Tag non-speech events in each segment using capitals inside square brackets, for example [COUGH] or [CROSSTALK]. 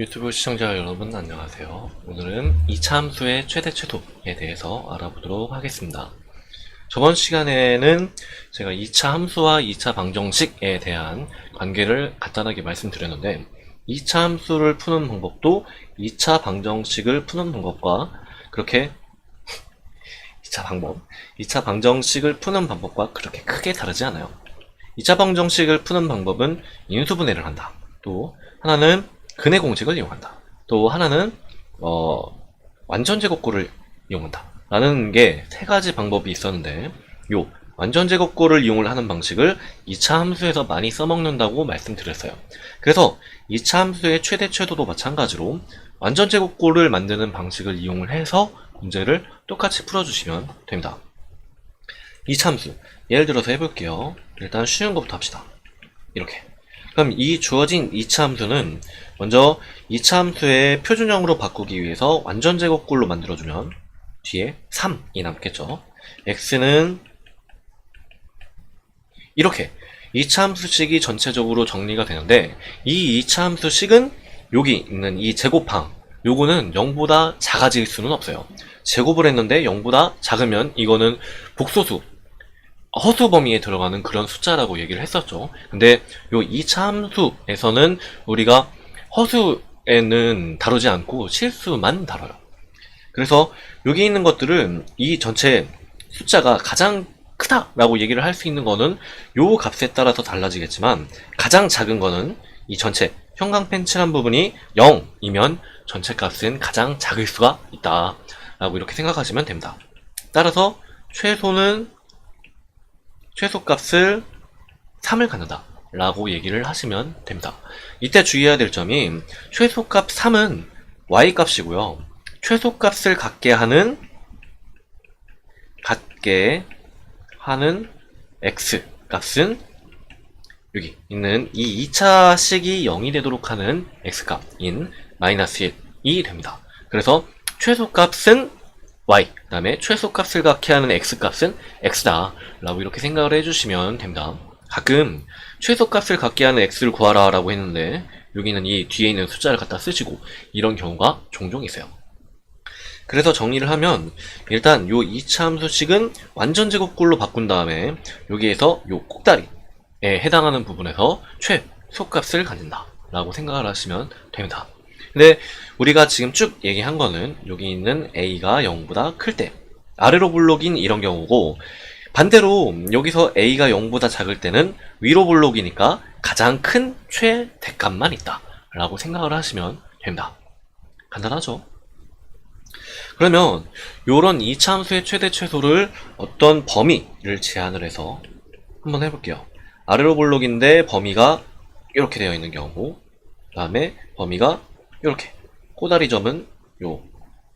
유튜브 시청자 여러분 안녕하세요. 오늘은 2차 함수의 최대 최소에 대해서 알아보도록 하겠습니다. 저번 시간에는 제가 2차 함수와 2차 방정식에 대한 관계를 간단하게 말씀드렸는데 2차 함수를 푸는 방법도 2차 방정식을 푸는 방법과 그렇게 [LAUGHS] 2차 방법, 2차 방정식을 푸는 방법과 그렇게 크게 다르지 않아요. 2차 방정식을 푸는 방법은 인수분해를 한다. 또 하나는 근해 공식을 이용한다. 또 하나는 어, 완전 제곱골을 이용한다. 라는 게 세 가지 방법이 있었는데 요 완전 제곱골을 이용을 하는 방식을 2차 함수에서 많이 써먹는다고 말씀드렸어요. 그래서 2차 함수의 최대 최도도 마찬가지로 완전 제곱골을 만드는 방식을 이용을 해서 문제를 똑같이 풀어주시면 됩니다. 2차 함수 예를 들어서 해볼게요. 일단 쉬운 것부터 합시다. 이렇게 그럼 이 주어진 2차 함수는 먼저 2차 함수의 표준형으로 바꾸기 위해서 완전 제곱꼴로 만들어주면 뒤에 3이 남겠죠. x는 이렇게 2차 함수식이 전체적으로 정리가 되는데 이 2차 함수식은 여기 있는 이 제곱항 요거는 0보다 작아질 수는 없어요. 제곱을 했는데 0보다 작으면 이거는 복소수 허수 범위에 들어가는 그런 숫자라고 얘기를 했었죠. 근데 요 2차 함수에서는 우리가 허수에는 다루지 않고 실수만 다뤄요. 그래서 여기 있는 것들은 이 전체 숫자가 가장 크다라고 얘기를 할 수 있는 거는 요 값에 따라서 달라지겠지만 가장 작은 거는 이 전체 형광 펜 칠한 부분이 0이면 전체 값은 가장 작을 수가 있다 라고 이렇게 생각하시면 됩니다. 따라서 최소는 최소값을 3을 갖는다 라고 얘기를 하시면 됩니다. 이때 주의해야 될 점이 최소값 3은 y값이고요. 최소값을 갖게 하는 갖게 하는 x 값은 여기 있는 이 2차식이 0이 되도록 하는 x값인 마이너스 1이 됩니다. 그래서 최소값은 y, 그 다음에 최소값을 갖게 하는 x값은 x다 라고 이렇게 생각을 해주시면 됩니다. 가끔 최소값을 갖게 하는 x를 구하라 라고 했는데 여기는 이 뒤에 있는 숫자를 갖다 쓰시고 이런 경우가 종종 있어요. 그래서 정리를 하면 일단 요 2차 함수식은 완전 제곱꼴로 바꾼 다음에 여기에서 요 꼭다리에 해당하는 부분에서 최소값을 갖는다 라고 생각을 하시면 됩니다. 근데 우리가 지금 쭉 얘기한 거는 여기 있는 a가 0보다 클 때 아래로 블록인 이런 경우고 반대로 여기서 a가 0보다 작을 때는 위로 블록이니까 가장 큰 최대값만 있다 라고 생각을 하시면 됩니다. 간단하죠? 그러면 요런 2차 함수의 최대 최소를 어떤 범위를 제한을 해서 한번 해볼게요. 아래로 블록인데 범위가 이렇게 되어 있는 경우 그 다음에 범위가 이렇게 꼬다리 점은 요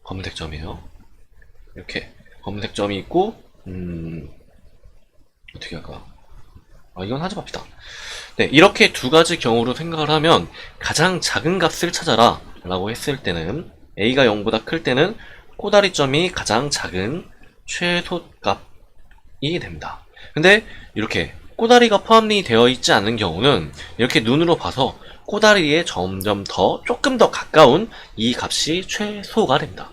검은색 점이에요. 이렇게 검은색 점이 있고 음 어떻게 할까? 아 이건 하지 맙시다. 네 이렇게 두 가지 경우로 생각을 하면 가장 작은 값을 찾아라 라고 했을 때는 a가 0보다 클 때는 꼬다리 점이 가장 작은 최소값이 됩니다. 근데 이렇게 꼬다리가 포함이 되어 있지 않은 경우는 이렇게 눈으로 봐서 꼬다리에 점점 더 조금 더 가까운 이 값이 최소가 됩니다.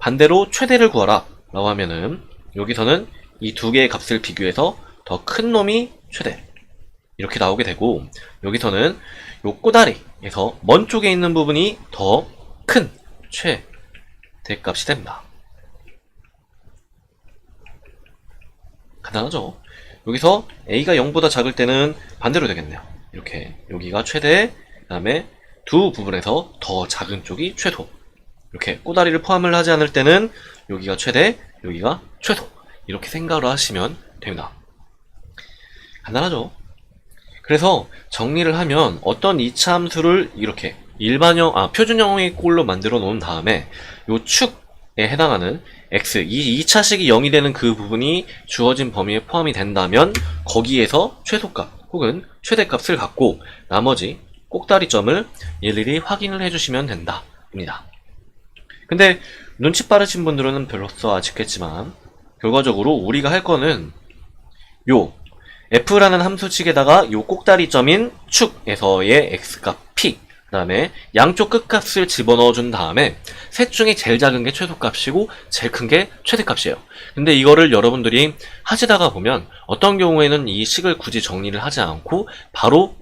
반대로 최대를 구하라 라고 하면은 여기서는 이 두 개의 값을 비교해서 더 큰 놈이 최대 이렇게 나오게 되고 여기서는 요 꼬다리에서 먼 쪽에 있는 부분이 더 큰 최대값이 됩니다. 간단하죠? 여기서 a가 0보다 작을 때는 반대로 되겠네요. 이렇게 여기가 최대, 그 다음에 두 부분에서 더 작은 쪽이 최소. 이렇게 꼬다리를 포함을 하지 않을 때는 여기가 최대, 여기가 최소. 이렇게 생각을 하시면 됩니다. 간단하죠? 그래서 정리를 하면 어떤 2차 함수를 이렇게 일반형, 아, 표준형의 꼴로 만들어 놓은 다음에 요 축에 해당하는 x, 이 2차식이 0이 되는 그 부분이 주어진 범위에 포함이 된다면 거기에서 최소값 혹은 최대값을 갖고 나머지 꼭다리점을 일일이 확인을 해주시면 된다. 입니다. 근데 눈치 빠르신 분들은 별로써 아쉽겠지만 결과적으로 우리가 할 거는 요 f라는 함수식에다가 요 꼭다리점인 축에서의 x값 p 그 다음에 양쪽 끝값을 집어넣어 준 다음에 셋 중에 제일 작은 게 최소값이고 제일 큰 게 최대값이에요. 근데 이거를 여러분들이 하시다가 보면 어떤 경우에는 이 식을 굳이 정리를 하지 않고 바로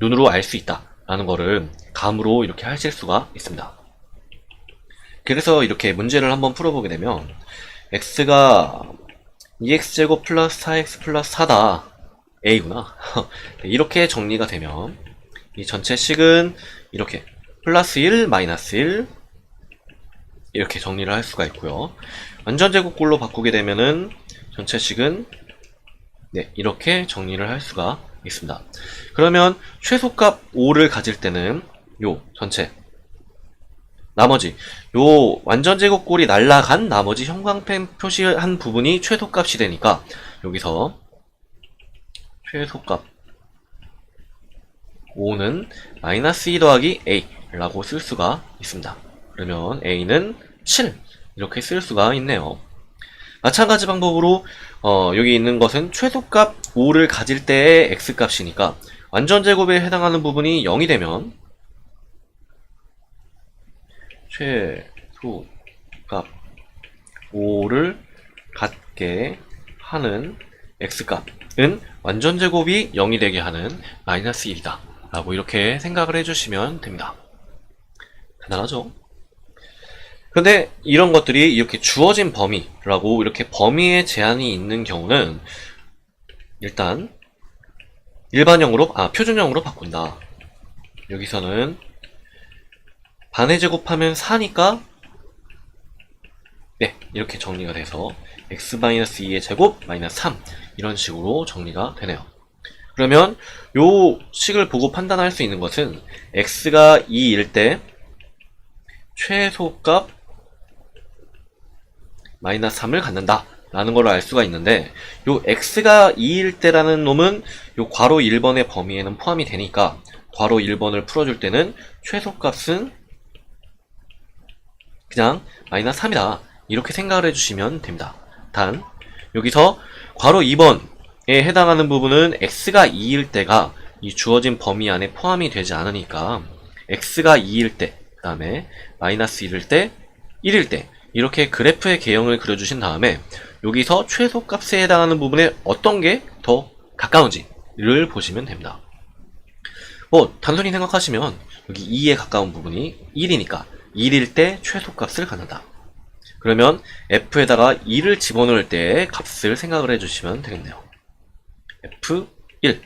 눈으로 알 수 있다 라는 거를 감으로 이렇게 하실 수가 있습니다. 그래서 이렇게 문제를 한번 풀어보게 되면 x가 2x제곱 플러스 4x 플러스 4다. A구나. [LAUGHS] 이렇게 정리가 되면 이 전체 식은 이렇게 플러스 1 마이너스 1 이렇게 정리를 할 수가 있고요. 완전 제곱꼴로 바꾸게 되면은 전체 식은 네 이렇게 정리를 할 수가 있습니다 그러면 최소값 5를 가질 때는 요 전체 나머지 요 완전 제곱꼴이 날라간 나머지 형광펜 표시한 부분이 최소값이 되니까 여기서 최소값 5는 마이너스 2 더하기 a라고 쓸 수가 있습니다. 그러면 a는 7 이렇게 쓸 수가 있네요. 마찬가지 방법으로 어, 여기 있는 것은 최소값 5를 가질 때의 x값이니까 완전 제곱에 해당하는 부분이 0이 되면 최소값 5를 갖게 하는 x값은 완전 제곱이 0이 되게 하는 마이너스 1이다. 라고 이렇게 생각을 해주시면 됩니다. 간단하죠? 근데 이런 것들이 이렇게 주어진 범위라고 이렇게 범위에 제한이 있는 경우는 일단 일반형으로, 아, 표준형으로 바꾼다. 여기서는 반의 제곱하면 4니까 네, 이렇게 정리가 돼서 x-2의 제곱 마이너스 3 이런 식으로 정리가 되네요. 그러면 요 식을 보고 판단할 수 있는 것은 x가 2일 때 최소값 마이너스 3을 갖는다. 라는 걸 알 수가 있는데 요 x가 2일 때라는 놈은 요 괄호 1번의 범위에는 포함이 되니까 괄호 1번을 풀어줄 때는 최소값은 그냥 마이너스 3이다. 이렇게 생각을 해주시면 됩니다. 단 여기서 괄호 2번에 해당하는 부분은 x가 2일 때가 이 주어진 범위 안에 포함이 되지 않으니까 x가 2일 때, 그 다음에 마이너스 1일 때, 1일 때 이렇게 그래프의 개형을 그려주신 다음에 여기서 최소값에 해당하는 부분에 어떤 게 더 가까운지를 보시면 됩니다. 뭐 단순히 생각하시면 여기 2에 가까운 부분이 1이니까 1일 때 최소값을 갖는다. 그러면 f에다가 2를 집어넣을 때의 값을 생각을 해주시면 되겠네요. f1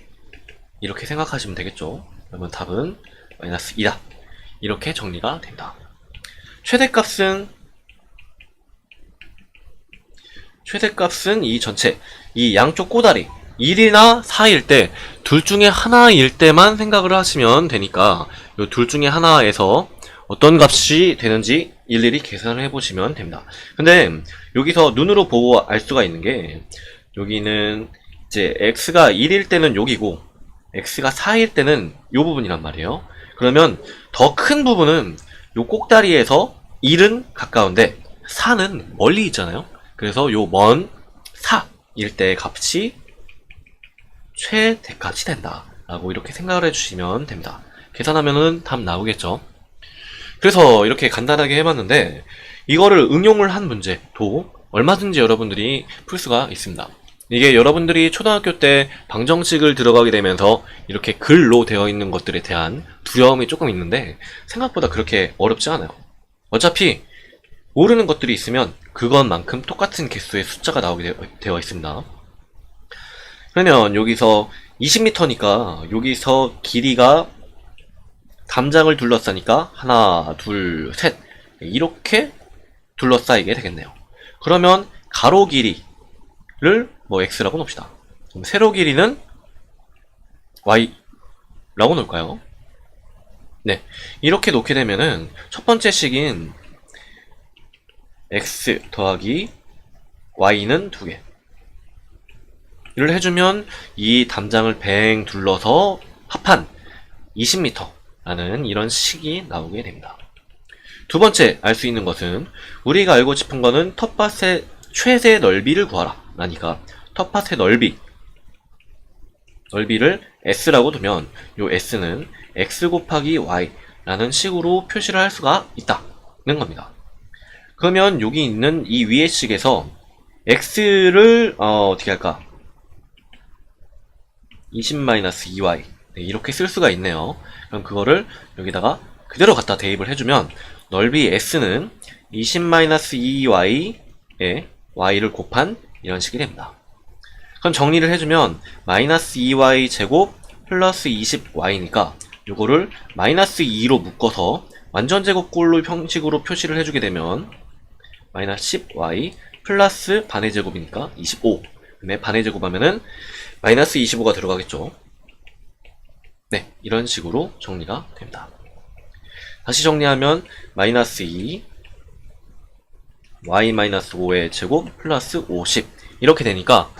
이렇게 생각하시면 되겠죠. 그러면 답은 마이너스 2다. 이렇게 정리가 된다. 최대값은 최대값은 이 전체 이 양쪽 꼬다리 1이나 4일 때 둘 중에 하나일 때만 생각을 하시면 되니까 이 둘 중에 하나에서 어떤 값이 되는지 일일이 계산을 해보시면 됩니다. 근데 여기서 눈으로 보고 알 수가 있는 게 여기는 이제 x가 1일 때는 여기고 x가 4일 때는 이 부분이란 말이에요. 그러면 더 큰 부분은 이 꼭다리에서 1은 가까운데 4는 멀리 있잖아요. 그래서 요먼 4일 때의 값이 최대값이 된다. 라고 이렇게 생각을 해주시면 됩니다. 계산하면은 답 나오겠죠. 그래서 이렇게 간단하게 해봤는데 이거를 응용을 한 문제도 얼마든지 여러분들이 풀 수가 있습니다. 이게 여러분들이 초등학교 때 방정식을 들어가게 되면서 이렇게 글로 되어 있는 것들에 대한 두려움이 조금 있는데 생각보다 그렇게 어렵지 않아요. 어차피 모르는 것들이 있으면 그것만큼 똑같은 개수의 숫자가 나오게 되어 있습니다. 그러면 여기서 20m니까 여기서 길이가 담장을 둘러싸니까 하나, 둘, 셋 이렇게 둘러싸이게 되겠네요. 그러면 가로 길이를 뭐 x라고 놓읍시다. 그럼 세로 길이는 y라고 놓을까요? 네, 이렇게 놓게 되면은 첫 번째 식인 x 더하기 y는 두 개. 이를 해주면 이 담장을 뱅 둘러서 합한 20m 라는 이런 식이 나오게 됩니다. 두 번째 알 수 있는 것은 우리가 알고 싶은 거는 텃밭의 최대 넓이를 구하라 라니까 텃밭의 넓이 넓이를 s라고 두면 요 s는 x 곱하기 y 라는 식으로 표시를 할 수가 있다는 겁니다. 그러면 여기 있는 이 위의 식에서 x를 어, 어떻게 할까? 20-2y 네, 이렇게 쓸 수가 있네요. 그럼 그거를 여기다가 그대로 갖다 대입을 해주면 넓이 s는 20-2y에 y를 곱한 이런 식이 됩니다. 그럼 정리를 해주면 마이너스 2y 제곱 플러스 20y니까 요거를 마이너스 2로 묶어서 완전 제곱꼴로 형식으로 표시를 해주게 되면 마이너스 10y 플러스 반의 제곱이니까 25 그다음에 반의 제곱하면은 마이너스 25가 들어가겠죠? 네 이런 식으로 정리가 됩니다. 다시 정리하면 마이너스 2 y 마이너스 5의 제곱 플러스 50 이렇게 되니까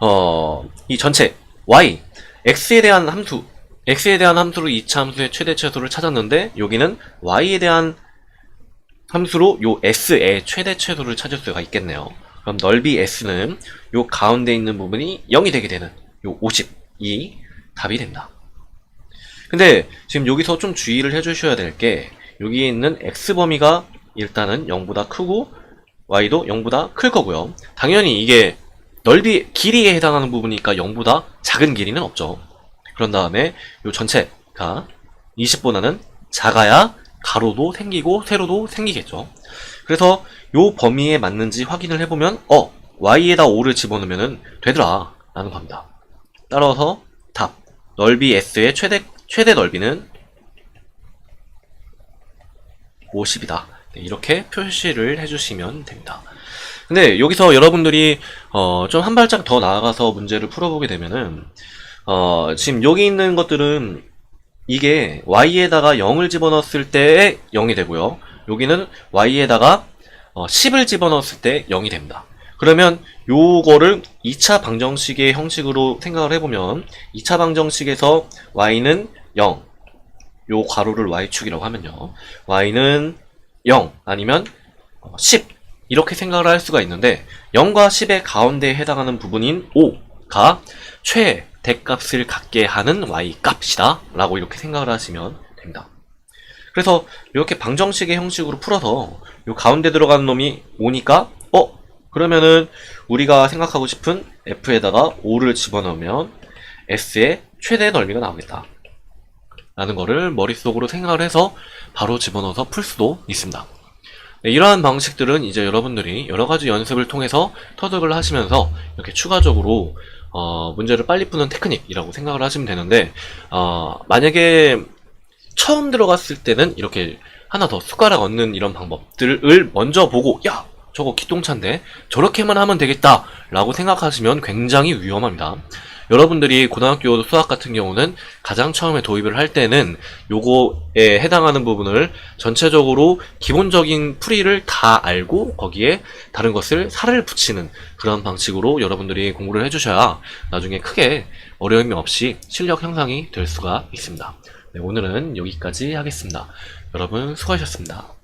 어, 이 전체 y x에 대한 함수 x에 대한 함수로 2차 함수의 최대 최소를 찾았는데 여기는 y에 대한 함수로 요 s의 최대 최소를 찾을 수가 있겠네요. 그럼 넓이 s는 요 가운데 있는 부분이 0이 되게 되는 요 50이 답이 된다. 근데 지금 여기서 좀 주의를 해주셔야 될 게 여기에 있는 x 범위가 일단은 0보다 크고 y도 0보다 클 거고요. 당연히 이게 넓이 길이에 해당하는 부분이니까 0보다 작은 길이는 없죠. 그런 다음에 요 전체가 20보다는 작아야 가로도 생기고 세로도 생기겠죠. 그래서 요 범위에 맞는지 확인을 해보면 어 y에다 5를 집어넣으면 되더라 라는 겁니다. 따라서 답 넓이 s의 최대 최대 넓이는 50이다. 이렇게 표시를 해주시면 됩니다. 근데 여기서 여러분들이 어, 좀 한 발짝 더 나아가서 문제를 풀어보게 되면은 어, 지금 여기 있는 것들은 이게 y에다가 0을 집어넣었을 때 0이 되고요. 여기는 y에다가 어, 10을 집어넣었을 때 0이 됩니다. 그러면 요거를 2차 방정식의 형식으로 생각을 해보면 2차 방정식에서 y는 0, 요 괄호를 y축이라고 하면요. y는 0 아니면 10 이렇게 생각을 할 수가 있는데 0과 10의 가운데에 해당하는 부분인 5가 최 대값을 갖게 하는 y 값이다 라고 이렇게 생각을 하시면 됩니다. 그래서 이렇게 방정식의 형식으로 풀어서 요 가운데 들어가는 놈이 5니까 어? 그러면은 우리가 생각하고 싶은 f에다가 5를 집어넣으면 s의 최대 넓이가 나오겠다. 라는 거를 머릿속으로 생각을 해서 바로 집어넣어서 풀 수도 있습니다. 네, 이러한 방식들은 이제 여러분들이 여러 가지 연습을 통해서 터득을 하시면서 이렇게 추가적으로 어, 문제를 빨리 푸는 테크닉이라고 생각을 하시면 되는데 어, 만약에 처음 들어갔을 때는 이렇게 하나 더 숟가락 얻는 이런 방법들을 먼저 보고 야 저거 기똥차인데 저렇게만 하면 되겠다 라고 생각하시면 굉장히 위험합니다. 여러분들이 고등학교 수학 같은 경우는 가장 처음에 도입을 할 때는 요거에 해당하는 부분을 전체적으로 기본적인 풀이를 다 알고 거기에 다른 것을 살을 붙이는 그런 방식으로 여러분들이 공부를 해주셔야 나중에 크게 어려움이 없이 실력 향상이 될 수가 있습니다. 네, 오늘은 여기까지 하겠습니다. 여러분 수고하셨습니다.